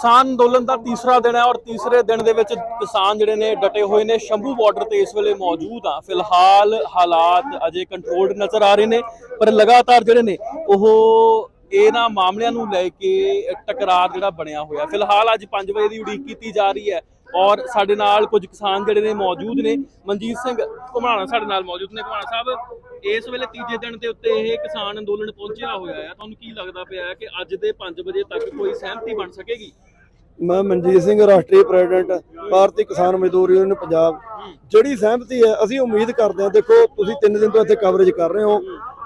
ਕਿਸਾਨ ਅੰਦੋਲਨ ਦਾ ਤੀਸਰਾ ਦਿਨ ਹੈ ਔਰ ਤੀਸਰੇ ਦਿਨ ਦੇ ਵਿੱਚ ਕਿਸਾਨ ਜਿਹੜੇ ਨੇ ਡਟੇ ਹੋਏ ਨੇ। ਸ਼ੰਭੂ ਬਾਰਡਰ ਤੇ ਇਸ ਵੇਲੇ ਮੌਜੂਦ ਆ। ਫਿਲਹਾਲ ਹਾਲਾਤ ਅਜੇ ਕੰਟਰੋਲਡ ਨਜ਼ਰ ਆ ਰਹੇ ਨੇ, ਪਰ ਲਗਾਤਾਰ ਜਿਹੜੇ ਨੇ, ਉਹ ਇਹਨਾਂ ਮਾਮਲਿਆਂ ਨੂੰ ਲੈ ਕੇ ਟਕਰਾਰ ਜਿਹੜਾ ਬਣਿਆ ਹੋਇਆ। ਫਿਲਹਾਲ ਅੱਜ 5 ਵਜੇ ਦੀ ਉਡੀਕ ਕੀਤੀ ਜਾ ਰਹੀ ਹੈ। ਔਰ ਸਾਡੇ ਨਾਲ ਕੁਝ ਕਿਸਾਨ ਜਿਹੜੇ ਨੇ ਮੌਜੂਦ ਨੇ, ਮਨਜੀਤ ਸਿੰਘ ਘੁਮਾਣਾ ਸਾਡੇ ਨਾਲ ਮੌਜੂਦ ਨੇ। ਘੁਮਾਣਾ ਸਾਹਿਬ, ਇਸ ਵੇਲੇ ਤੀਜੇ ਦਿਨ ਦੇ ਉੱਤੇ ਇਹ ਕਿਸਾਨ ਅੰਦੋਲਨ ਪਹੁੰਚਿਆ ਹੋਇਆ ਹੈ। ਤੁਹਾਨੂੰ ਕੀ ਲੱਗਦਾ ਪਿਆ ਹੈ ਕਿ ਅੱਜ ਦੇ 5 ਵਜੇ ਤੱਕ ਕੋਈ ਸਹਿਮਤੀ ਬਣ ਸਕੇਗੀ? ਮੈਂ ਮਨਜੀਤ ਸਿੰਘ, ਰਾਸ਼ਟਰੀ ਪ੍ਰੈਜ਼ੀਡੈਂਟ, ਭਾਰਤੀ ਕਿਸਾਨ ਮਜ਼ਦੂਰ ਯੂਨੀਅਨ, ਪੰਜਾਬ। ਜਿਹੜੀ ਸਹਿਮਤੀ ਹੈ, ਅਸੀਂ ਉਮੀਦ ਕਰਦੇ ਹਾਂ, ਦੇਖੋ, ਤੁਸੀਂ 3 ਦਿਨ ਤੋਂ ਇੱਥੇ ਕਵਰੇਜ ਕਰ ਰਹੇ ਹੋ।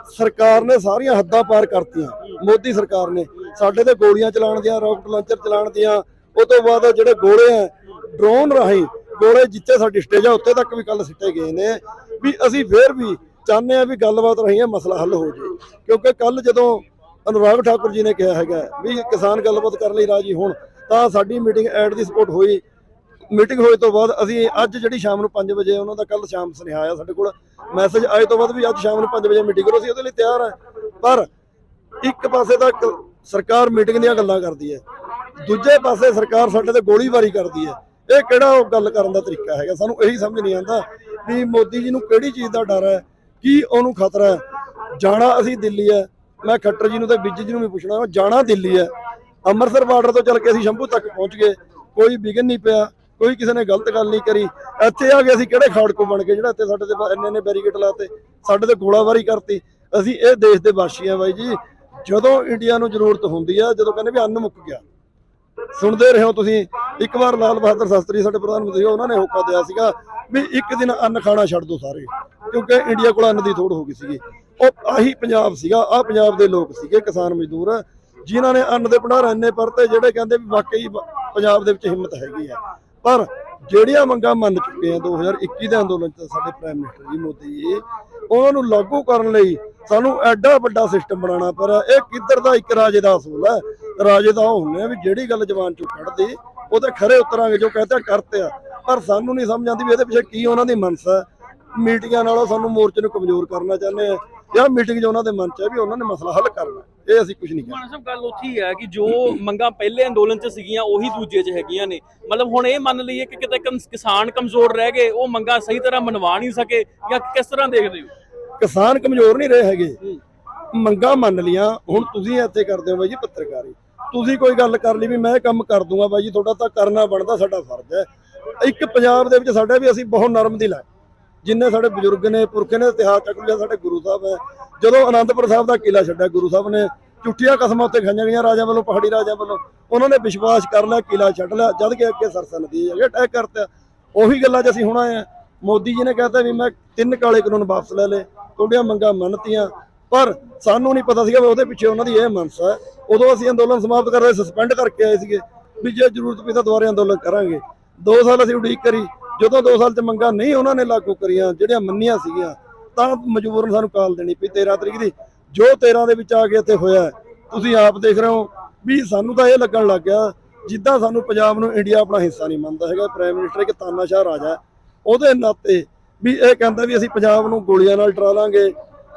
ਸਰਕਾਰ ਨੇ ਸਾਰੀਆਂ ਹੱਦਾਂ ਪਾਰ ਕਰਤੀਆਂ। ਮੋਦੀ ਸਰਕਾਰ ਨੇ ਸਾਡੇ ਤੇ ਗੋਲੀਆਂ ਚਲਾਉਣ ਦੀਆਂ ਰਾਕਟ ਲਾਂਚਰ ਚਲਾਉਣ ਦੀਆਂ। ਉਹ ਤੋਂ ਬਾਅਦ ਜਿਹੜੇ ਗੋਲੇ ਆ ਡਰੋਨ ਰਾਹੀਂ ਗੋਲੇ ਜਿੱਥੇ ਸਾਡੀ ਸਟੇਜ ਆ ਉੱਥੇ ਤੱਕ ਵੀ ਕੱਲ ਸਿੱਟੇ ਗਏ ਨੇ। ਵੀ ਅਸੀਂ ਫੇਰ ਵੀ ਚਾਹੁੰਦੇ ਆ ਵੀ ਗੱਲਬਾਤ ਰਹੀ ਹੈ ਮਸਲਾ ਹੱਲ ਹੋ ਜੇ ਕਿਉਂਕਿ ਕੱਲ ਜਦੋਂ ਅਨੁਰਾਗ ਠਾਕੁਰ ਜੀ ਨੇ ਕਿਹਾ ਹੈਗਾ ਵੀ ਕਿਸਾਨ ਗੱਲਬਾਤ ਕਰਨ ਲਈ ਰਾਜੀ ਹੋਣ, ਤਾਂ ਸਾਡੀ ਮੀਟਿੰਗ ਐਡ ਦੀ ਸਪੋਰਟ ਹੋਈ। ਮੀਟਿੰਗ ਹੋਏ ਤੋਂ ਬਾਅਦ ਅਸੀਂ ਅੱਜ ਜਿਹੜੀ ਸ਼ਾਮ ਨੂੰ 5 ਵਜੇ ਉਹਨਾਂ ਦਾ ਕੱਲ ਸ਼ਾਮ ਸੁਨੇਹਾ ਆਇਆ ਸਾਡੇ ਕੋਲ। ਮੈਸੇਜ ਆਏ ਤੋਂ ਬਾਅਦ ਵੀ ਅੱਜ ਸ਼ਾਮ ਨੂੰ 5 ਵਜੇ ਮੀਟਿੰਗ ਕਰੋ, ਅਸੀਂ ਉਹਦੇ ਲਈ ਤਿਆਰ ਹਾਂ। ਪਰ ਇੱਕ ਪਾਸੇ ਤਾਂ ਕ- ਸਰਕਾਰ ਮੀਟਿੰਗ ਦੀਆਂ ਗੱਲਾਂ ਕਰਦੀ ਹੈ, ਦੂਜੇ ਪਾਸੇ ਸਰਕਾਰ ਸਾਡੇ ਤੇ ਗੋਲੀਬਾਰੀ ਕਰਦੀ ਹੈ। ਇਹ ਕਿਹੜਾ ਉਹ ਗੱਲ ਕਰਨ ਦਾ ਤਰੀਕਾ ਹੈਗਾ? ਸਾਨੂੰ ਇਹੀ ਸਮਝ ਨਹੀਂ ਆਉਂਦਾ ਵੀ ਮੋਦੀ ਜੀ ਨੂੰ ਕਿਹੜੀ ਚੀਜ਼ ਦਾ ਡਰ ਹੈ ਕੀ ਉਹਨੂੰ ਖਤਰਾ ਹੈ? ਜਾਣਾ ਅਸੀਂ ਦਿੱਲੀ ਹੈ। ਮੈਂ ਖੱਟਰ ਜੀ ਨੂੰ ਤੇ ਬਿੱਜ ਜੀ ਨੂੰ ਵੀ ਪੁੱਛਣਾ ਵਾ, ਜਾਣਾ ਦਿੱਲੀ ਹੈ। ਅੰਮ੍ਰਿਤਸਰ ਬਾਰਡਰ ਤੋਂ ਚੱਲ ਕੇ ਅਸੀਂ ਸ਼ੰਭੂ ਤੱਕ ਪਹੁੰਚ ਗਏ। ਕੋਈ ਵਿਗਨ ਨਹੀਂ ਪਿਆ ਕੋਈ ਕਿਸੇ ਨੇ ਗਲਤ ਗੱਲ ਨਹੀਂ ਕਰੀ। ਇੱਥੇ ਆ ਕੇ ਅਸੀਂ ਕਿਹੜੇ ਖਾੜਕੂ ਬਣ ਗਏ? ਜਿਹੜਾ ਇੱਥੇ ਸਾਡੇ ਤੇ ਇੰਨੇ ਨੇ ਬੈਰੀਕੇਡ ਲਾਤੇ ਸਾਡੇ ਤੇ ਗੋਲਾਬਾਰੀ ਕਰਤੀ। ਅਸੀਂ ਇਹ ਦੇਸ਼ ਦੇ ਵਾਸੀ ਆ ਬਾਈ ਜੀ। ਜਦੋਂ ਇੰਡੀਆ ਨੂੰ ਜ਼ਰੂਰਤ ਹੁੰਦੀ ਆ ਜਦੋਂ ਕਹਿੰਦੇ ਵੀ ਅੰਨ ਮੁੱਕ ਗਿਆ। ਸੁਣਦੇ ਰਹੇ ਹੋ ਤੁਸੀਂ। ਇੱਕ ਵਾਰ ਲਾਲ ਬਹਾਦਰ ਸ਼ਾਸਤਰੀ ਸਾਡੇ ਪ੍ਰਧਾਨ ਮੰਤਰੀ ਉਹਨਾਂ ਨੇ ਹੋਕਾ ਦਿਆ ਸੀਗਾ ਵੀ ਇੱਕ ਦਿਨ ਅੰਨ ਖਾਣਾ ਛੱਡ ਦੋ ਸਾਰੇ, ਕਿਉਂਕਿ ਇੰਡੀਆ ਕੋਲ ਅੰਨ ਦੀ ਥੋੜ ਹੋ ਗਈ ਸੀਗੀ। ਉਹ ਆਹੀ ਪੰਜਾਬ ਸੀਗਾ ਆ ਪੰਜਾਬ ਦੇ ਲੋਕ ਸੀਗੇ, ਕਿਸਾਨ ਮਜ਼ਦੂਰ, ਜਿਨ੍ਹਾਂ ਨੇ ਅੰਨ ਦੇ ਭੰਡਾਰ ਇੰਨੇ ਪਰਤੇ ਜਿਹੜੇ ਕਹਿੰਦੇ ਵੀ ਵਾਕਈ ਪੰਜਾਬ ਦੇ ਵਿੱਚ ਹਿੰਮਤ ਹੈਗੀ ਆ। ਪਰ ਜਿਹੜੀਆਂ ਮੰਗਾਂ ਮੰਨ ਚੁੱਕੇ ਆ 2021 ਦੇ ਅੰਦੋਲਨ ਚ ਸਾਡੇ ਪ੍ਰਾਈਮ ਮਿਨਿਸਟਰ ਜੀ ਮੋਦੀ ਜੀ, ਉਹਨਾਂ ਨੂੰ ਲਾਗੂ ਕਰਨ ਲਈ ਸਾਨੂੰ ਐਡਾ ਵੱਡਾ ਸਿਸਟਮ ਬਣਾਉਣਾ ਪਿਆ ਇਹ ਕਿੱਧਰ ਦਾ ਇੱਕ ਰਾਜੇ ਦਾ ਅਸੂਲ ਹੈ? ਰਾਜੇ ਦਾ ਉਹ ਹੁੰਦੇ ਆ ਵੀ ਜਿਹੜੀ ਗੱਲ ਜਵਾਨ ਚੋਂ ਕੱਢਦੇ ਉਹਦੇ ਖਰੇ ਉਤਰਾਂਗੇ ਜੋ ਕਹਤੇ ਕਰਤੇ ਆ। ਪਰ ਸਾਨੂੰ ਨਹੀਂ ਸਮਝ ਆਉਂਦੀ ਵੀ ਇਹਦੇ ਪਿੱਛੇ ਕੀ ਉਹਨਾਂ ਦੀ ਮਨਸਾ ਹੈ। ਮੀਟਿੰਗਾਂ ਨਾਲੋਂ ਸਾਨੂੰ ਮੋਰਚੇ ਨੂੰ ਕਮਜ਼ੋਰ ਕਰਨਾ ਚਾਹੁੰਦੇ ਆ। ਜਾਂ ਮੀਟਿੰਗ 'ਚ ਉਹਨਾਂ ਦੇ ਮਨ 'ਚ ਹੈ ਵੀ ਉਹਨਾਂ ਨੇ ਮਸਲਾ ਹੱਲ ਕਰਨਾ ਇਹ ਅਸੀਂ ਕੁਝ ਨਹੀਂ ਕਹਿੰਦੇ ਸਾਹਿਬ ਗੱਲ ਉੱਥੇ ਹੀ ਕਿ ਜੋ ਮੰਗਾਂ ਪਹਿਲੇ ਅੰਦੋਲਨ 'ਚ ਸੀਗੀਆਂ ਉਹੀ ਦੂਜੇ 'ਚ ਹੈਗੀਆਂ ਨੇ। ਮਤਲਬ ਹੁਣ ਇਹ ਮੰਨ ਲਈਏ ਕਿ ਕਿਤੇ ਕਿਸਾਨ ਕਮਜ਼ੋਰ ਰਹਿ ਗਏ ਉਹ ਮੰਗਾਂ ਸਹੀ ਤਰ੍ਹਾਂ ਮਨਵਾ ਨਹੀਂ ਸਕੇ ਜਾਂ ਕਿਸ ਤਰ੍ਹਾਂ ਦੇਖਦੇ ਹੋ? ਕਿਸਾਨ ਕਮਜ਼ੋਰ ਨਹੀਂ ਰਹੇ ਹੈਗੇ। ਮੰਗਾਂ ਮੰਨ ਲੀਆਂ ਹੁਣ ਤੁਸੀਂ ਇੱਥੇ ਕਰਦੇ ਹੋ ਬਾਈ ਜੀ ਪੱਤਰਕਾਰੀ। ਤੁਸੀਂ ਕੋਈ ਗੱਲ ਕਰ ਲਈ ਵੀ ਮੈਂ ਇਹ ਕੰਮ ਕਰ ਦੂੰਗਾ ਬਾਈ ਜੀ, ਤੁਹਾਡਾ ਤਾਂ ਕਰਨਾ ਬਣਦਾ, ਸਾਡਾ ਫਰਜ਼ ਹੈ। ਇੱਕ ਪੰਜਾਬ ਦੇ ਵਿੱਚ ਸਾਡਾ ਵੀ ਅਸੀਂ ਬਹੁਤ ਨਰਮ ਦਿਲ ਹੈ। ਜਿੰਨੇ ਸਾਡੇ ਬਜ਼ੁਰਗ ਨੇ, ਪੁਰਖੇ ਨੇ, ਇਤਿਹਾਸ ਚੱਕ ਲਿਆ, ਸਾਡੇ ਗੁਰੂ ਸਾਹਿਬ ਹੈ। ਜਦੋਂ ਅਨੰਦਪੁਰ ਸਾਹਿਬ ਦਾ ਕਿਲਾ ਛੱਡਿਆ, ਗੁਰੂ ਸਾਹਿਬ ਨੇ ਝੁੱਠੀਆਂ ਕਸਮਾਂ ਉੱਤੇ ਖਾਈਆਂ ਗਈਆਂ ਰਾਜਾ ਵੱਲੋਂ, ਪਹਾੜੀ ਰਾਜਾ ਵੱਲੋਂ, ਉਹਨਾਂ ਨੇ ਵਿਸ਼ਵਾਸ ਕਰ ਲਿਆ ਕਿਲਾ ਛੱਡ ਲਿਆ, ਜਦ ਕਿ ਅੱਗੇ ਸਰਸਾ ਨਦੀ ਹੈ ਅਟੈਕ ਕਰਤਾ। ਉਹੀ ਗੱਲਾਂ 'ਚ ਅਸੀਂ ਹੁਣ ਆਏ ਆ ਮੋਦੀ ਜੀ ਨੇ ਕਹਤਾ ਵੀ ਮੈਂ ਤਿੰਨ ਕਾਲੇ ਕਾਨੂੰਨ ਵਾਪਸ ਲੈ ਲਏ, ਤੁਹਾਡੀਆਂ ਮੰਗਾਂ ਮੰਨਤੀਆਂ। ਪਰ ਸਾਨੂੰ ਨਹੀਂ ਪਤਾ ਸੀਗਾ ਵੀ ਉਹਦੇ ਪਿੱਛੇ ਉਹਨਾਂ ਦੀ ਇਹ ਮਨਸਾ ਹੈ। ਉਦੋਂ ਅਸੀਂ ਅੰਦੋਲਨ ਸਮਾਪਤ ਕਰ ਰਹੇ ਸਸਪੈਂਡ ਕਰਕੇ ਆਏ ਸੀਗੇ। ਵੀ ਜੇ ਜ਼ਰੂਰਤ ਪਈ ਤਾਂ ਦੁਬਾਰੇ ਅੰਦੋਲਨ ਕਰਾਂਗੇ। 2 ਸਾਲ ਅਸੀਂ ਉਡੀਕ ਕਰੀ। ਜਦੋਂ 2 ਸਾਲ ਚ ਮੰਗਾਂ ਨਹੀਂ ਉਹਨਾਂ ਨੇ ਲਾਗੂ ਕਰੀਆਂ, ਜਿਹੜੀਆਂ ਮੰਨੀਆਂ ਸੀਗੀਆਂ, ਤਾਂ ਮਜਬੂਰਨ ਸਾਨੂੰ ਕਾਲ ਦੇਣੀ ਪਈ 13 ਤਰੀਕ ਦੀ। ਜੋ 13 ਦੇ ਵਿੱਚ ਆ ਕੇ ਇੱਥੇ ਹੋਇਆ ਤੁਸੀਂ ਆਪ ਦੇਖ ਰਹੇ ਹੋ ਵੀ ਸਾਨੂੰ ਤਾਂ ਇਹ ਲੱਗਣ ਲੱਗ ਗਿਆ, ਜਿੱਦਾਂ ਸਾਨੂੰ ਪੰਜਾਬ ਨੂੰ ਇੰਡੀਆ ਆਪਣਾ ਹਿੱਸਾ ਨਹੀਂ ਮੰਨਦਾ ਹੈਗਾ। ਪ੍ਰਾਈਮ ਮਿਨਿਸਟਰ ਇੱਕ ਤਾਨਾਸ਼ਾਹ ਰਾਜਾ ਉਹਦੇ ਨਾਤੇ ਵੀ ਇਹ ਕਹਿੰਦਾ ਵੀ ਅਸੀਂ ਪੰਜਾਬ ਨੂੰ ਗੋਲੀਆਂ ਨਾਲ ਟਰਾ ਲਾਂਗੇ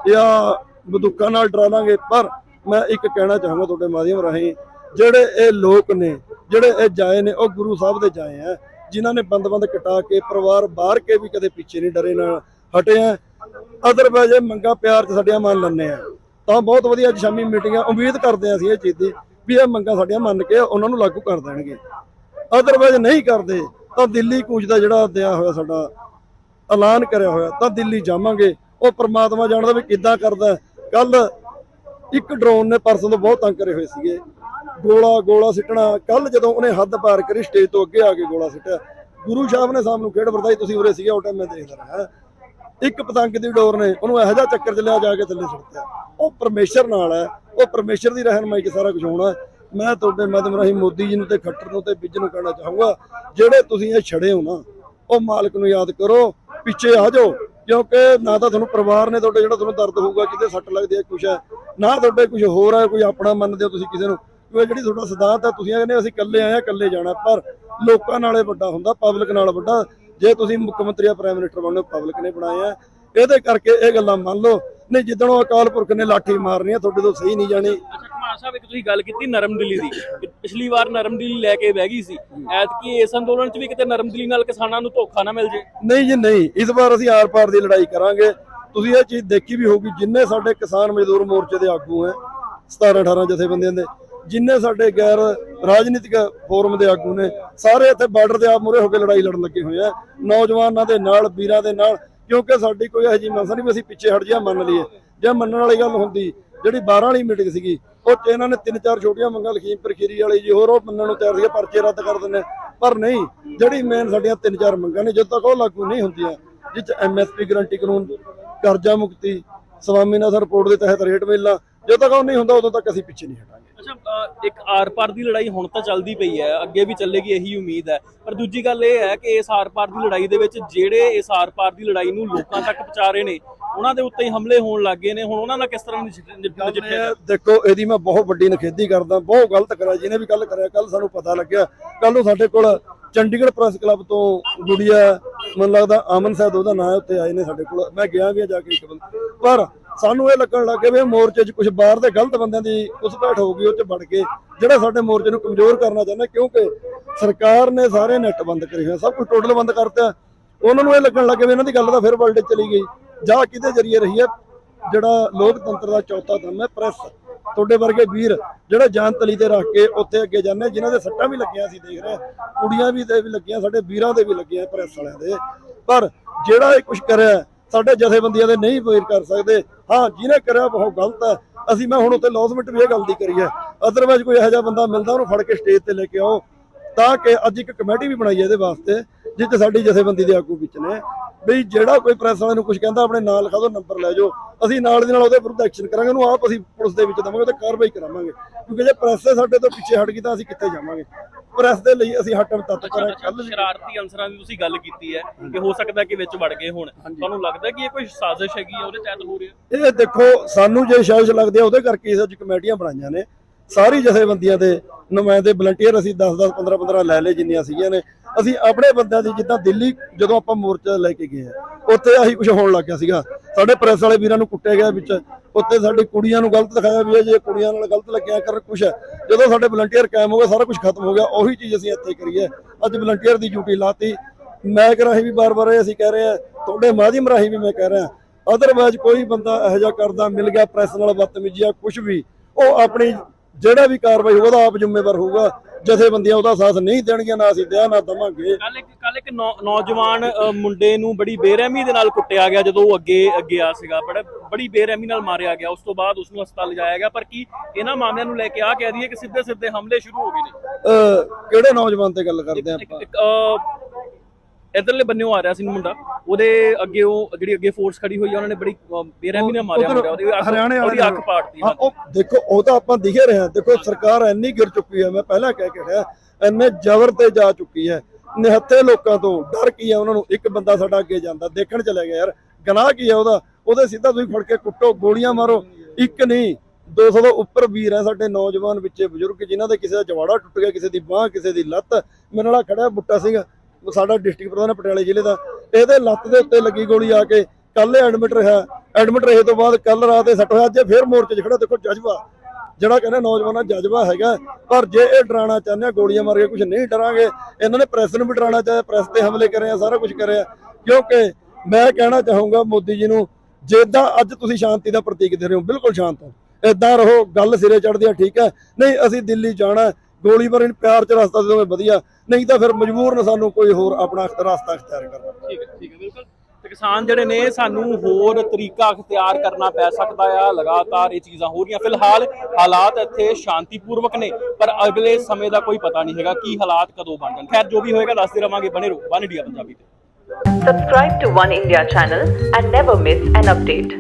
ਜਾਂ ਬੰਦੂਕਾਂ ਨਾਲ ਡਰਾ ਲਾਂਗੇ, ਪਰ ਮੈਂ ਇੱਕ ਕਹਿਣਾ ਚਾਹਾਂਗਾ ਤੁਹਾਡੇ ਮਾਧਿਅਮ ਰਾਹੀਂ, ਜਿਹੜੇ ਇਹ ਲੋਕ ਨੇ, ਜਿਹੜੇ ਇਹ ਜਾਏ ਨੇ, ਉਹ ਗੁਰੂ ਸਾਹਿਬ ਦੇ ਜਾਏ ਆ, ਜਿਨ੍ਹਾਂ ਨੇ ਬੰਦ-ਬੰਦ ਕਟਾ ਕੇ ਪਰਿਵਾਰ ਬਾਹਰ ਕੇ ਵੀ ਕਦੇ ਪਿੱਛੇ ਨਹੀਂ ਡਰੇ ਨਾਲ ਹਟੇ ਆ। ਅਦਰਵਾਇਜ਼ ਇਹ ਮੰਗਾ ਪਿਆਰ ਚ ਸਾਡੀਆਂ ਮੰਨ ਲੈਂਦੇ ਆ। ਤਾਂ ਬਹੁਤ ਵਧੀਆ ਅੱਜ ਸ਼ਾਮੀ ਮੀਟਿੰਗਾਂ ਉਮੀਦ ਕਰਦੇ ਆ ਅਸੀਂ ਇਹ ਚੀਜ਼ ਦੀ ਵੀ ਇਹ ਮੰਗਾ ਸਾਡੀਆਂ ਮੰਨ ਕੇ ਉਹਨਾਂ ਨੂੰ ਲਾਗੂ ਕਰ ਦੇਣਗੇ। ਅਦਰਵਾਇਜ਼ ਨਹੀਂ ਕਰਦੇ, ਤਾਂ ਦਿੱਲੀ ਕੂਚ ਦਾ ਜਿਹੜਾ ਦਿਆ ਹੋਇਆ ਸਾਡਾ ਐਲਾਨ ਕਰਿਆ ਹੋਇਆ, ਤਾਂ ਦਿੱਲੀ ਜਾਵਾਂਗੇ। ਉਹ ਪਰਮਾਤਮਾ ਜਾਣਦਾ ਵੀ ਕਿੱਦਾਂ ਕਰਦਾ ਕੱਲ ਇੱਕ ਡਰੋਨ ਨੇ ਪਰਸੋਂ ਤੋਂ ਬਹੁਤ ਤੰਗ ਕਰੇ ਹੋਏ ਸੀਗੇ। ਗੋਲਾ ਗੋਲਾ ਸਿੱਟਣਾ ਕੱਲ ਜਦੋਂ ਉਹਨੇ ਹੱਦ ਪਾਰ ਕਰੀ ਸਟੇਜ ਤੋਂ ਅੱਗੇ ਆ ਕੇ ਗੋਲਾ ਸਿੱਟਿਆ। ਗੁਰੂ ਸਾਹਿਬ ਨੇ ਸਾਹਮਣੇ ਖੇਡ ਵਰਦਾਈ ਤੁਸੀਂ ਉਰੇ ਸੀਗੇ, ਉਹ ਟਾਈਮ ਮੈਂ ਦੇਖਦਾ ਰਿਹਾ। ਇੱਕ ਪਤੰਗ ਦੀ ਡੋਰ ਨੇ ਉਹਨੂੰ ਇਹੋ ਜਿਹਾ ਚੱਕਰ ਚ ਲਿਆ ਜਾ ਕੇ ਥੱਲੇ ਸੁੱਟਿਆ ਉਹ ਪਰਮੇਸ਼ਰ ਨਾਲ ਹੈ, ਉਹ ਪਰਮੇਸ਼ਰ ਦੀ ਰਹਿਨਮਾਈ 'ਚ ਸਾਰਾ ਕੁਝ ਹੋਣਾ ਮੈਂ ਤੁਹਾਡੇ ਮਾਧਿਅਮ ਰਾਹੀਂ ਮੋਦੀ ਜੀ ਨੂੰ ਤੇ ਖੱਟਰ ਨੂੰ ਤੇ ਬਿੱਜ ਨੂੰ ਕਹਿਣਾ ਚਾਹੂੰਗਾ, ਜਿਹੜੇ ਤੁਸੀਂ ਇਹ ਛੜੇ ਹੋ ਨਾ, ਉਹ ਮਾਲਕ ਨੂੰ ਯਾਦ ਕਰੋ, ਪਿੱਛੇ ਆ ਜਾਓ। ਕਿਉਂਕਿ ਨਾ ਤਾਂ ਤੁਹਾਨੂੰ ਪਰਿਵਾਰ ਨੇ ਤੁਹਾਡੇ ਜਿਹੜਾ ਤੁਹਾਨੂੰ ਦਰਦ ਹੋਊਗਾ, ਕਿਤੇ ਸੱਟ ਲੱਗਦੀ ਹੈ, ਕੁਛ ਹੈ, ਨਾ ਤੁਹਾਡੇ ਕੁਝ ਹੋਰ ਹੈ, ਕੋਈ ਆਪਣਾ ਮੰਨਦੇ ਹੋ ਤੁਸੀਂ ਕਿਸੇ ਨੂੰ। ਕਿਉਂਕਿ ਜਿਹੜੀ ਤੁਹਾਡਾ ਸਿਧਾਂਤ ਹੈ, ਤੁਸੀਂ ਕਹਿੰਦੇ ਅਸੀਂ ਇਕੱਲੇ ਆਏ ਆ ਇਕੱਲੇ ਜਾਣਾ, ਪਰ ਲੋਕਾਂ ਨਾਲੇ ਵੱਡਾ ਹੁੰਦਾ ਪਬਲਿਕ ਨਾਲ ਵੱਡਾ। ਜੇ ਤੁਸੀਂ ਮੁੱਖ ਮੰਤਰੀ ਆ ਪ੍ਰਾਈਮ ਮਿਨਿਸਟਰ ਬਣੋ ਪਬਲਿਕ ਨੇ ਬਣਾਇਆ ਇਹਦੇ ਕਰਕੇ ਇਹ ਗੱਲਾਂ ਮੰਨ ਲਓ। ਨਹੀਂ, ਜਿੱਦਣ ਅਕਾਲ ਪੁਰਖ ਨੇ ਲਾਠੀ ਮਾਰਨੀ ਆ ਤੁਹਾਡੇ ਤੋਂ ਸਹੀ ਨਹੀਂ ਜਾਣੀ। ਅੱਛਾ ਕੁਮਾਰ ਸਾਹਿਬ, ਇੱਕ ਤੁਸੀਂ ਗੱਲ ਕੀਤੀ ਨਰਮ ਦਿੱਲੀ ਦੀ। ਪਿਛਲੀ ਵਾਰ ਨਰਮਦਿਲੀ ਲੈ ਕੇ ਬਹਿ ਗਈ ਸੀ। ਐਤਕੀ ਇਸ ਅੰਦੋਲਨ 'ਚ ਵੀ ਕਿਤੇ ਨਰਮਦਿਲੀ ਨਾਲ ਕਿਸਾਨਾਂ ਨੂੰ ਧੋਖਾ ਨਾ ਮਿਲ ਜੇ। ਨਹੀਂ ਜੀ, ਨਹੀਂ। ਇਸ ਵਾਰ ਅਸੀਂ ਆਰ-ਪਾਰ ਦੀ ਲੜਾਈ ਕਰਾਂਗੇ। ਤੁਸੀਂ ਇਹ ਚੀਜ਼ ਦੇਖੀ ਵੀ ਹੋਊਗੀ, ਜਿੰਨੇ ਸਾਡੇ ਕਿਸਾਨ ਮਜ਼ਦੂਰ ਮੋਰਚੇ ਦੇ ਆਗੂ ਹੈ 17 18 ਜਥੇਬੰਦੀਆਂ ਦੇ, ਜਿੰਨੇ ਸਾਡੇ ਗੈਰ ਰਾਜਨੀਤਿਕ ਫੋਰਮ ਦੇ ਆਗੂ ਨੇ, ਸਾਰੇ ਇੱਥੇ ਬਾਰਡਰ ਦੇ ਆਪ ਮੂਹਰੇ ਹੋ ਕੇ ਲੜਾਈ ਲੜਨ ਲੱਗੇ ਹੋਏ ਆ। ਨੌਜਵਾਨਾਂ ਦੇ ਨਾਲ, ਵੀਰਾਂ ਦੇ ਨਾਲ, ਕਿਉਂਕਿ ਸਾਡੀ ਕੋਈ ਇਹੋ ਜਿਹੀ ਮਨਸਾ ਨਹੀਂ ਵੀ ਅਸੀਂ ਪਿੱਛੇ ਹਟ ਜਾ ਮੰਨ ਲਈਏ। ਜੇ ਮੰਨਣ ਵਾਲੀ ਗੱਲ ਹੁੰਦੀ ਜਿਹੜੀ 12 ਵਾਲੀ ਮੀਟਿੰਗ ਸੀਗੀ ਉਹ 'ਚ ਇਹਨਾਂ ਨੇ ਤਿੰਨ ਚਾਰ ਛੋਟੀਆਂ ਮੰਗਾਂ ਲਖੀਮਪੁਰ ਖੀਰੀ ਵਾਲੀ ਜੀ ਹੋਰ ਉਹ ਮੰਨਣ ਨੂੰ ਤਿਆਰ ਸੀਗੇ ਪਰਚੇ ਰੱਦ ਕਰ ਦਿੰਦੇ। ਪਰ ਨਹੀਂ ਜਿਹੜੀ ਮੇਨ ਸਾਡੀਆਂ ਤਿੰਨ ਚਾਰ ਮੰਗਾਂ ਨੇ ਜਦੋਂ ਤੱਕ ਉਹ ਲਾਗੂ ਨਹੀਂ ਹੁੰਦੀਆਂ ਜਿਸ 'ਚ ਐਮਐਸਪੀ ਗਰੰਟੀ ਕਾਨੂੰਨ ਕਰਜ਼ਾ ਮੁਕਤੀ ਸਵਾਮੀਨਾਥਨ ਰਿਪੋਰਟ ਦੇ ਤਹਿਤ ਰੇਟ ਮਿਲਣਾ ਜਦੋਂ ਤੱਕ ਉਹ ਨਹੀਂ ਹੁੰਦਾ ਉਦੋਂ ਤੱਕ ਅਸੀਂ ਪਿੱਛੇ ਨਹੀਂ ਹਟਾਂਗੇ। ਅੱਛਾ ਅ, ਇੱਕ ਆਰ-ਪਾਰ ਦੀ ਲੜਾਈ ਹੁਣ ਤਾਂ ਚੱਲਦੀ ਪਈ ਹੈ ਅੱਗੇ ਵੀ ਚੱਲੇਗੀ ਇਹੀ ਉਮੀਦ ਹੈ। ਪਰ ਦੂਜੀ ਗੱਲ ਇਹ ਹੈ ਕਿ ਇਸ ਆਰ-ਪਾਰ ਦੀ ਲੜਾਈ ਦੇ ਵਿੱਚ ਜਿਹੜੇ ਇਸ ਆਰ-ਪਾਰ ਦੀ ਲੜਾਈ ਨੂੰ ਲੋਕਾਂ ਤੱਕ ਪਹੁੰਚਾ ਰਹੇ ਨੇ ਉਹਨਾਂ ਦੇ ਉੱਤੇ ਹੀ ਹਮਲੇ ਹੋਣ ਲੱਗੇ ਨੇ। ਹੁਣ ਉਹਨਾਂ ਨਾਲ ਕਿਸ ਤਰ੍ਹਾਂ ਜਾਵੇ? ਦੇਖੋ ਇਹਦੀ ਮੈਂ ਬਹੁਤ ਵੱਡੀ ਨਖੇਦੀ ਕਰਦਾ ਬਹੁਤ ਗਲਤ ਕਰਿਆ ਜਿਹਨੇ ਵੀ ਕੱਲ ਕਰਿਆ ਕੱਲ ਸਾਨੂੰ ਪਤਾ ਲੱਗਿਆ। ਕੱਲ ਨੂੰ ਸਾਡੇ ਕੋਲ ਚੰਡੀਗੜ੍ਹ ਪ੍ਰੈਸ ਕਲੱਬ ਤੋਂ ਗੁੜੀਆ ਮੈਨੂੰ ਲੱਗਦਾ ਆਮਨ ਸਾਹਿਬ ਉਹਦਾ ਨਾਂ ਹੈ ਉੱਥੇ ਆਏ ਨੇ ਸਾਡੇ ਕੋਲ। ਮੈਂ ਗਿਆ ਵੀ ਜਾ ਕੇ ਇੱਕ ਵਾਰ। ਪਰ ਸਾਨੂੰ ਇਹ ਲੱਗਣ ਲੱਗ ਵੀ ਮੋਰਚੇ 'ਚ ਕੁਝ ਬਾਹਰ ਦੇ ਗਲਤ ਬੰਦਿਆਂ ਦੀ ਘੁਸਪੈਠ ਹੋ ਗਈ ਉਹ 'ਚ ਵੜ ਕੇ। ਜਿਹੜਾ ਸਾਡੇ ਮੋਰਚੇ ਨੂੰ ਕਮਜ਼ੋਰ ਕਰਨਾ ਚਾਹੁੰਦਾ ਕਿਉਂਕਿ ਸਰਕਾਰ ਨੇ ਸਾਰੇ ਨੈੱਟ ਬੰਦ ਕਰੇ ਹੋਏ ਸਭ ਕੁਝ ਟੋਟਲ ਬੰਦ ਕਰਤਾ। ਉਹਨਾਂ ਨੂੰ ਇਹ ਲੱਗਣ ਲੱਗ ਵੀ ਇਹਨਾਂ ਦੀ ਗੱਲ ਤਾਂ ਫਿਰ ਵਰਲਡ ਚਲੀ ਗਈ। ਜਾਂ ਕਿਹਦੇ ਜ਼ਰੀਏ ਰਹੀ ਹੈ, ਜਿਹੜਾ ਲੋਕਤੰਤਰ ਦਾ ਚੌਥਾ ਦਮ ਹੈ, ਪ੍ਰੈਸ। ਤੁਹਾਡੇ ਵਰਗੇ ਵੀਰ ਜਿਹੜਾ ਜਾਨ ਤਲੀ ਤੇ ਰੱਖ ਕੇ ਉੱਥੇ ਅੱਗੇ ਜਾਂਦੇ ਜਿਨ੍ਹਾਂ ਦੇ ਸੱਟਾਂ ਵੀ ਲੱਗੀਆਂ ਸੀ ਦੇਖ ਰਹੇ ਕੁੜੀਆਂ ਵੀ ਤੇ ਵੀ ਲੱਗੀਆਂ, ਸਾਡੇ ਵੀਰਾਂ ਦੇ ਵੀ ਲੱਗੀਆਂ ਪ੍ਰੈਸ ਵਾਲਿਆਂ ਦੇ। ਪਰ ਜਿਹੜਾ ਇਹ ਕੁਝ ਕਰਿਆ ਸਾਡੇ ਜਥੇਬੰਦੀਆਂ ਦੇ ਨਹੀਂ ਵੇਰ ਕਰ ਸਕਦੇ। ਹਾਂ, ਜਿਹਨੇ ਕਰਿਆ ਬਹੁਤ ਗਲਤ ਹੈ। ਅਸੀਂ ਮੈਂ ਹੁਣ ਉੱਥੇ ਲੌਸਮੈਂਟ ਵੀ ਇਹ ਗੱਲ ਦੀ ਕਰੀ ਹੈ ਅਦਰਵਾਈਜ਼ ਕੋਈ ਇਹੋ ਜਿਹਾ ਬੰਦਾ ਮਿਲਦਾ, ਉਹਨੂੰ ਫੜ ਕੇ ਸਟੇਜ ਤੇ ਲੈ ਕੇ ਆਓ, ਤਾਂ ਕਿ ਅੱਜ ਇੱਕ ਕਮੇਟੀ ਵੀ ਬਣਾਈ ਹੈ ਇਹਦੇ ਵਾਸਤੇ। 'ਚ ਸਾਡੀ ਜਥੇਬੰਦੀ ਦੇ ਆਗੂ ਵਿੱਚ ਨੇ ਵੀ ਜਿਹੜਾ ਕੋਈ ਪ੍ਰੈਸ ਵਾਲੇ ਨੂੰ ਕੁਝ ਕਹਿੰਦਾ ਆਪਣੇ ਨਾਲ ਲਿਖਾ ਦਿਓ ਨੰਬਰ ਲੈ ਜਾਓ। ਅਸੀਂ ਨਾਲ ਦੀ ਨਾਲ ਉਹਦੇ ਵਿਰੁੱਧ ਐਕਸ਼ਨ ਕਰਾਂਗੇ ਉਹਨੂੰ ਆਪ ਅਸੀਂ ਪੁਲਿਸ ਦੇ ਵਿੱਚ ਦਵਾਂਗੇ ਤੇ ਕਾਰਵਾਈ ਕਰਾਵਾਂਗੇ। ਕਿਉਂਕਿ ਜੇ ਪ੍ਰੈਸ ਸਾਡੇ ਤੋਂ ਪਿੱਛੇ ਹਟ ਗਈ ਤਾਂ ਅਸੀਂ ਕਿੱਥੇ ਜਾਵਾਂਗੇ? ਪ੍ਰੈਸ ਦੇ ਲਈ ਅਸੀਂ ਹਟਮ ਤੱਤ ਕਰਾਂਗੇ ਕੱਲ ਸ਼ਰਾਰਤੀ ਅਨਸਰਾਂ ਦੀ ਤੁਸੀਂ ਗੱਲ ਕੀਤੀ ਹੈ ਕਿ ਹੋ ਸਕਦਾ ਕਿ ਵਿੱਚ ਵੜ ਗਏ ਹੋਣ। ਤੁਹਾਨੂੰ ਲੱਗਦਾ ਕਿ ਇਹ ਕੋਈ ਸਾਜ਼ਿਸ਼ ਹੈਗੀ ਹੈ ਉਹਦੇ ਤਹਿਤ ਹੋ ਰਿਹਾ? ਇਹ ਦੇਖੋ ਸਾਨੂੰ ਜੇ ਸ਼ਾਇਦ ਲੱਗਦੇ ਆ ਉਹਦੇ ਕਰਕੇ ਇਸ ਕਮੇਟੀਆਂ ਬਣਾਈਆਂ ਨੇ। ਸਾਰੀ ਜਥੇਬੰਦੀਆਂ ਦੇ ਨੁਮਾਇੰਦੇ ਵਲੰਟੀਅਰ ਅਸੀਂ 10 10 15 15 ਲੈ ਲਏ ਜਿੰਨੀਆਂ ਸੀਗੀਆਂ ਨੇ। ਅਸੀਂ ਆਪਣੇ ਬੰਦਿਆਂ ਦੀ ਜਿੱਦਾਂ ਦਿੱਲੀ ਜਦੋਂ ਆਪਾਂ ਮੋਰਚਾ ਲੈ ਕੇ ਗਏ ਆ, ਉੱਥੇ ਆਹੀ ਕੁਝ ਹੋਣ ਲੱਗ ਗਿਆ ਸੀਗਾ। ਸਾਡੇ ਪ੍ਰੈਸ ਵਾਲੇ ਵੀਰਾਂ ਨੂੰ ਕੁੱਟਿਆ ਗਿਆ ਵਿੱਚ। ਉੱਥੇ ਸਾਡੀ ਕੁੜੀਆਂ ਨੂੰ ਗਲਤ ਦਿਖਾਇਆ ਵੀ ਜੇ ਕੁੜੀਆਂ ਨਾਲ ਗਲਤ ਲੱਗਿਆ, ਕਰ ਕੁਛ ਜਦੋਂ ਸਾਡੇ ਵਲੰਟੀਅਰ ਕਾਇਮ ਹੋ ਗਏ, ਸਾਰਾ ਕੁਝ ਖਤਮ ਹੋ ਗਿਆ। ਉਹੀ ਚੀਜ਼ ਅਸੀਂ ਇੱਥੇ ਕਰੀਏ ਅੱਜ ਵਲੰਟੀਅਰ ਦੀ ਡਿਊਟੀ ਲਾਤੀ। ਮੈਂ ਰਾਹੀਂ ਵੀ ਬਾਰ-ਬਾਰ ਅਸੀਂ ਕਹਿ ਰਹੇ ਆ ਤੁਹਾਡੇ ਮਾਧਿਅਮ ਰਾਹੀਂ ਵੀ ਮੈਂ ਕਹਿ ਰਿਹਾ ਅਦਰਵਾਈਜ਼ ਕੋਈ ਬੰਦਾ ਇਹੋ ਜਿਹਾ ਕਰਦਾ, ਮਿਲ ਗਿਆ ਪ੍ਰੈਸ ਨਾਲ, ਬਦਤਮੀਜ਼ੀ ਜਾਂ ਕੁਝ ਵੀ। ਉਹ ਆਪਣੀ ਜਿਹੜਾ ਵੀ ਕਾਰਵਾਈ ਹੋਊਗਾ, ਉਹਦਾ ਆਪ ਜ਼ਿੰਮੇਵਾਰ ਹੋਊਗਾ। ਜਥੇਬੰਦੀਆਂ ਉਹਦਾ ਸਾਥ ਨਹੀਂ ਦੇਣਗੀਆਂ ਨਾ ਅਸੀਂ ਦਿਆ ਨਾ ਦਵਾਂਗੇ। ਕੱਲ ਇੱਕ ਕੱਲ ਇੱਕ ਨੌ- ਨੌਜਵਾਨ ਅ, ਮੁੰਡੇ ਨੂੰ ਬੜੀ ਬੇਰਹਿਮੀ ਦੇ ਨਾਲ ਕੁੱਟਿਆ ਗਿਆ ਜਦੋਂ ਉਹ ਅੱਗੇ ਅੱਗੇ ਆ ਸੀਗਾ। ਬੜਾ ਬੜੀ ਬੇਰਹਿਮੀ ਨਾਲ ਮਾਰਿਆ ਗਿਆ। ਉਸ ਤੋਂ ਬਾਅਦ ਉਸ ਨੂੰ ਹਸਪਤਾਲ ਲਿਜਾਇਆ ਗਿਆ। ਪਰ ਕੀ ਇਹਨਾਂ ਮਾਮਲਿਆਂ ਨੂੰ ਲੈ ਕੇ ਆ ਕਹਿ ਦਈਏ ਕਿ ਸਿੱਧੇ ਸਿੱਧੇ ਹਮਲੇ ਸ਼ੁਰੂ ਹੋ ਗਏ ਨੇ? ਅਹ ਕਿਹੜੇ ਨੌਜਵਾਨ ਤੇ ਗੱਲ ਕਰਦੇ ਇੱਕ ਆਪਾਂ? ਇੱਕ ਅ, ਇਧਰਲੇ ਬੰਨਿਓ ਆ ਰਿਹਾ ਸੀ ਮੁੰਡਾ। ਉਹਦੇ ਅੱਗੇ ਉਹ ਜਿਹੜੀ ਅੱਗੇ ਫੋਰਸ ਖੜੀ ਹੋਈ ਆ ਉਹਨਾਂ ਨੇ ਬੜੀ ਬੇਰਹਿਮੀ ਨਾਲ ਮਾਰਿਆ ਮੁੰਡਾ। ਉਹਦੀ ਅੱਖ- ਹਰਿਆਣੇ ਵਾਲੇ ਉਹਦੀ ਅੱਖ। ਪਾੜਤੀ। ਹਾਂ ਉਹ ਦੇਖੋ ਉਹ ਤਾਂ ਆਪਾਂ ਦਿਖੇ ਰਹੇ ਹਾਂ। ਦੇਖੋ ਸਰਕਾਰ ਇੰਨੀ ਗਿਰ ਚੁੱਕੀ ਹੈ ਮੈਂ ਪਹਿਲਾਂ ਕਹਿ ਕੇ ਰਿਹਾ ਇੰਨੇ ਜ਼ਬਰ ਤੇ ਜਾ ਚੁੱਕੀ ਹੈ। ਨਿਹੱਥੇ ਲੋਕਾਂ ਤੋਂ ਡਰ ਕੀ ਹੈ? ਉਹਨਾਂ ਨੂੰ ਇੱਕ ਬੰਦਾ ਸਾਡਾ ਅੱਗੇ ਜਾਂਦਾ ਦੇਖਣ ਚਲੇ ਗਿਆ ਯਾਰ। ਗਨਾਹ ਕੀ ਹੈ ਉਹਦਾ? ਉਹਦੇ ਸਿੱਧਾ ਤੁਸੀਂ ਫੜ ਕੇ ਕੁੱਟੋ ਗੋਲੀਆਂ ਮਾਰੋ। ਇੱਕ ਨਹੀਂ 200 ਤੋਂ ਉੱਪਰ ਵੀਰ ਹੈ ਸਾਡੇ ਨੌਜਵਾਨ ਵਿੱਚੇ ਬਜ਼ੁਰਗ ਜਿਨ੍ਹਾਂ ਦੇ ਕਿਸੇ ਦਾ ਜਵਾੜਾ ਟੁੱਟ ਗਿਆ ਕਿਸੇ ਦੀ ਬਾਹ ਕਿਸੇ ਦੀ ਲੱਤ। ਮੇਰੇ ਨਾਲ ਖੜਿਆ ਬੁੱਟਾ ਸਿੰਘ ਸਾਡਾ ਡਿਸਟ੍ਰਿਕਟ ਪ੍ਰਧਾਨ ਹੈ ਪਟਿਆਲੇ ਜ਼ਿਲ੍ਹੇ ਦਾ। ਇਹਦੇ ਲੱਤ ਦੇ ਉੱਤੇ ਲੱਗੀ ਗੋਲੀ ਆ ਕੇ ਕੱਲ ਐਡਮਿਟ ਰਿਹਾ। ਐਡਮਿਟ ਰਹੇ ਤੋਂ ਬਾਅਦ ਕੱਲ ਰਾਤ ਇਹ ਸੱਟ ਹੋਇਆ। ਅੱਜ ਇਹ ਫੇਰ ਮੋਰਚੇ 'ਚ ਖੜਾ ਦੇਖੋ, ਜਜ਼ਬਾ। ਜਿਹੜਾ ਕਹਿੰਦੇ ਨੌਜਵਾਨਾਂ ਜਜ਼ਬਾ ਹੈਗਾ। ਪਰ ਜੇ ਇਹ ਡਰਾਣਾ ਚਾਹੁੰਦੇ ਆ, ਗੋਲੀਆਂ ਮਾਰ ਕੇ ਕੁਝ ਨਹੀਂ ਡਰਾਂਗੇ। ਇਹਨਾਂ ਨੇ ਪ੍ਰੈਸ ਨੂੰ ਵੀ ਡਰਾਣਾ ਚਾਹਿਆ। ਪ੍ਰੈਸ ਤੇ ਹਮਲੇ ਕਰੇ ਆ ਸਾਰਾ ਕੁਝ ਕਰਿਆ। ਕਿਉਂਕਿ ਮੈਂ ਕਹਿਣਾ ਚਾਹੂੰਗਾ ਮੋਦੀ ਜੀ ਨੂੰ, ਜਿੱਦਾਂ ਅੱਜ ਤੁਸੀਂ ਸ਼ਾਂਤੀ ਦਾ ਪ੍ਰਤੀਕ ਦੇ ਰਹੇ ਹੋ, ਬਿਲਕੁਲ ਸ਼ਾਂਤ ਹੋ। ਇਦਾਂ ਰਹੋ, ਗੱਲ ਸਿਰੇ ਚੜਦੀ ਆ, ਠੀਕ ਹੈ। ਨਹੀਂ, ਅਸੀਂ ਦਿੱਲੀ ਜਾਣਾ ਗੋਲੀ ਮਾਰਨ ਪਿਆਰ ਚ ਰਸਤਾ ਦੇ ਦੋਵੇਂ ਵਧੀਆ। ਨਹੀਂ ਤਾਂ ਫਿਰ ਮਜਬੂਰ ਨੇ ਸਾਨੂੰ ਕੋਈ ਹੋਰ ਆਪਣਾ ਰਸਤਾ ਅਖਤਿਆਰ ਕਰਨਾ ਠੀਕ ਹੈ ਠੀਕ ਹੈ ਬਿਲਕੁਲ। ਤੇ ਕਿਸਾਨ ਜਿਹੜੇ ਨੇ ਸਾਨੂੰ ਹੋਰ ਤਰੀਕਾ ਅਖਤਿਆਰ ਕਰਨਾ ਪੈ ਸਕਦਾ ਆ। ਲਗਾਤਾਰ ਇਹ ਚੀਜ਼ਾਂ ਹੋ ਰਹੀਆਂ। ਫਿਲਹਾਲ ਹਾਲਾਤ ਇੱਥੇ ਸ਼ਾਂਤੀਪੂਰਵਕ ਨੇ ਪਰ ਅਗਲੇ ਸਮੇਂ ਦਾ ਕੋਈ ਪਤਾ ਨਹੀਂ ਹੈਗਾ ਕੀ ਹਾਲਾਤ ਕਦੋਂ ਬਣ ਜਾਣ ਖੈਰ ਜੋ ਵੀ ਹੋਏਗਾ ਦੱਸਦੇ ਰਵਾਂਗੇ। ਬਣੇ ਰਹੋ। ਵਨ ਇੰਡੀਆ ਪੰਜਾਬੀ ਤੇ। Subscribe to One India channel and never miss an update.